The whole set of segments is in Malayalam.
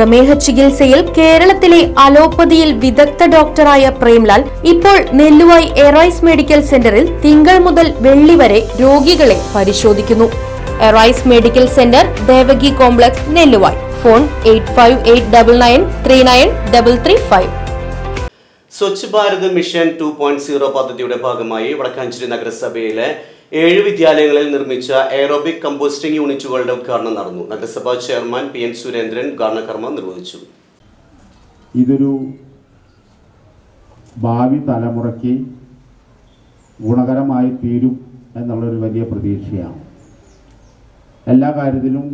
പ്രമേഹ ചികിത്സയിൽ കേരളത്തിലെ അലോപ്പതിയിൽ വിദഗ്ധ ഡോക്ടറായ പ്രേംലാൽ ഇപ്പോൾ നെല്ലുവായി എറൈസ് മെഡിക്കൽ സെന്ററിൽ തിങ്കൾ മുതൽ വെള്ളി വരെ രോഗികളെ പരിശോധിക്കുന്നു. Arise medical centre Devaki complex Nelluvai. Phone eight Swachh Bharat mission two point zero പദ്ധതിയുടെ ഭാഗമായി വടക്കാഞ്ചേരി നഗരസഭയിലെ ഏഴ് വിദ്യാലയങ്ങളിൽ നിർമ്മിച്ച എയറോബിക് കമ്പോസ്റ്റിംഗ് യൂണിറ്റുകളുടെ ഉദ്ഘാടനം നടന്നു. നഗരസഭാ ചെയർമാൻ പി എൻ സുരേന്ദ്രൻ ഉദ്ഘാടന കർമ്മം നിർവഹിച്ചു. ഇതൊരു ഭാവി തലമുറയ്ക്ക് ഗുണകരമായി തീരും എന്നുള്ളൊരു വലിയ പ്രതീക്ഷയാണ്. എല്ലാ കാര്യത്തിലും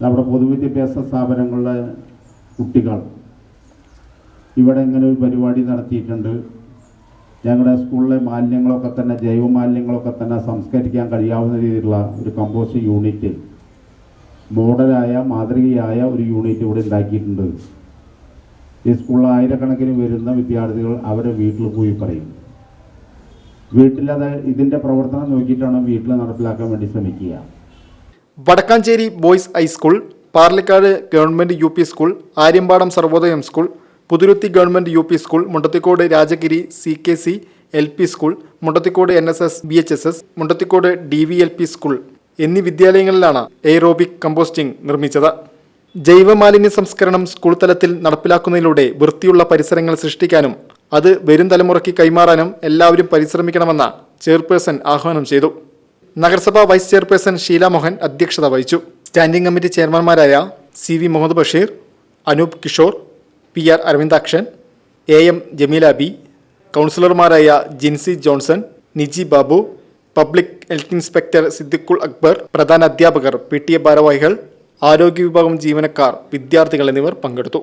നമ്മുടെ പൊതുവിദ്യാഭ്യാസ സ്ഥാപനങ്ങളിലെ കുട്ടികൾ ഇവിടെ ഇങ്ങനെ ഒരു പരിപാടി നടത്തിയിട്ടുണ്ട്. ഞങ്ങളുടെ സ്കൂളിലെ മാലിന്യങ്ങളൊക്കെ തന്നെ ജൈവ മാലിന്യങ്ങളൊക്കെ തന്നെ സംസ്കരിക്കാൻ കഴിയാവുന്ന രീതിയിലുള്ള ഒരു കമ്പോസ്റ്റ് യൂണിറ്റ് മോഡലായ മാതൃകയായ ഒരു യൂണിറ്റ് ഇവിടെ ഉണ്ടാക്കിയിട്ടുണ്ട്. ഈ സ്കൂളിൽ ആയിരക്കണക്കിന് വരുന്ന വിദ്യാർത്ഥികൾ അവരെ വീട്ടിൽ പോയി പറയും. വീട്ടിലത് ഇതിന്റെ പ്രവർത്തനം നോക്കിയിട്ടാണ് വീട്ടിൽ നടപ്പിലാക്കാൻ വേണ്ടി ശ്രമിക്കുക. Vadakkanchery boys high school Parlikkad government U school Aryampadam Sarvodayam school Puthuruthy government U P school Mundathikode Rajagiri C K C L P school Mundathikode N S S B H S S Mundathikode D V L P school എന്നീ വിദ്യാലയങ്ങളിലാണ് എയ്റോബിക് കമ്പോസ്റ്റിംഗ് നിർമ്മിച്ചത്. ജൈവമാലിന്യ സംസ്കരണം സ്കൂൾ തലത്തിൽ നടപ്പിലാക്കുന്നതിലൂടെ വൃത്തിയുള്ള പരിസരങ്ങൾ സൃഷ്ടിക്കാനും അത് വരും തലമുറയ്ക്ക് കൈമാറാനും എല്ലാവരും പരിശ്രമിക്കണമെന്ന ചെയർപേഴ്സൺ ആഹ്വാനം ചെയ്തു. നഗരസഭാ വൈസ് ചെയർപേഴ്സൺ ഷീല മോഹൻ അധ്യക്ഷത വഹിച്ചു. Standing committee ചെയർമാൻമാരായ C V Muhammad Basheer Anoop Kishore P R Aravindakshan A M Jameela B കൗൺസിലർമാരായ Jincy Johnson Niji Babu public health inspector Siddiqul Akbar പ്രധാന അധ്യാപകർ പി ടി എ ഭാരവാഹികൾ ആരോഗ്യ വിഭാഗം ജീവനക്കാർ വിദ്യാർത്ഥികൾ എന്നിവർ പങ്കെടുത്തു.